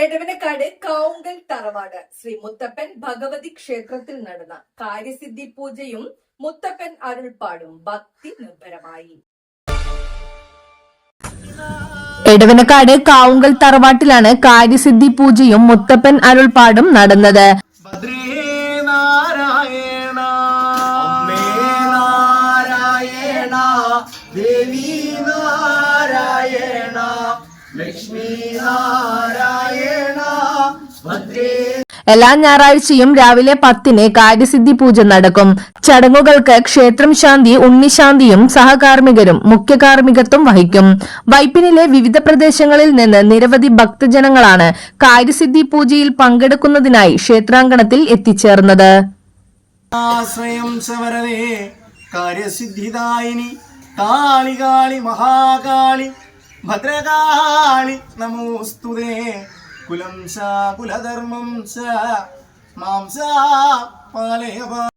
എടവനക്കാട് കാവുങ്കൽ തറവാട്. ശ്രീ മുത്തപ്പൻ ഭഗവതി ക്ഷേത്രത്തിൽ നടന്ന കാര്യസിദ്ധി പൂജയും മുത്തപ്പൻ അരുൾപ്പാടും ഭക്തി നിർഭരമായി. എടവനക്കാട് കാവുങ്കൽ തറവാട്ടിലാണ് കാര്യസിദ്ധി പൂജയും മുത്തപ്പൻ അരുൾപ്പാടും നടന്നത്. ഭദ്രേ നാരായണ അമ്മേ നാരായണ ദേവി നാരായണ. എല്ലാ ഞായറാഴ്ചയും രാവിലെ പത്തിന് കാര്യസിദ്ധി പൂജ നടക്കും. ചടങ്ങുകൾക്ക് ക്ഷേത്രം ശാന്തി ഉണ്ണിശാന്തിയും സഹകാർമ്മികരും മുഖ്യ വഹിക്കും. വൈപ്പിനിലെ വിവിധ പ്രദേശങ്ങളിൽ നിന്ന് നിരവധി ഭക്തജനങ്ങളാണ് കാര്യസിദ്ധി പൂജയിൽ പങ്കെടുക്കുന്നതിനായി ക്ഷേത്രാങ്കണത്തിൽ എത്തിച്ചേർന്നത്. കാര്യസിദ്ധിദായിനി കാളി മഹാകാളി ഭദ്രകാളി നമോസ്തുതേ. കുലം ച കുലധർമ്മം ച മാംസ പാലയ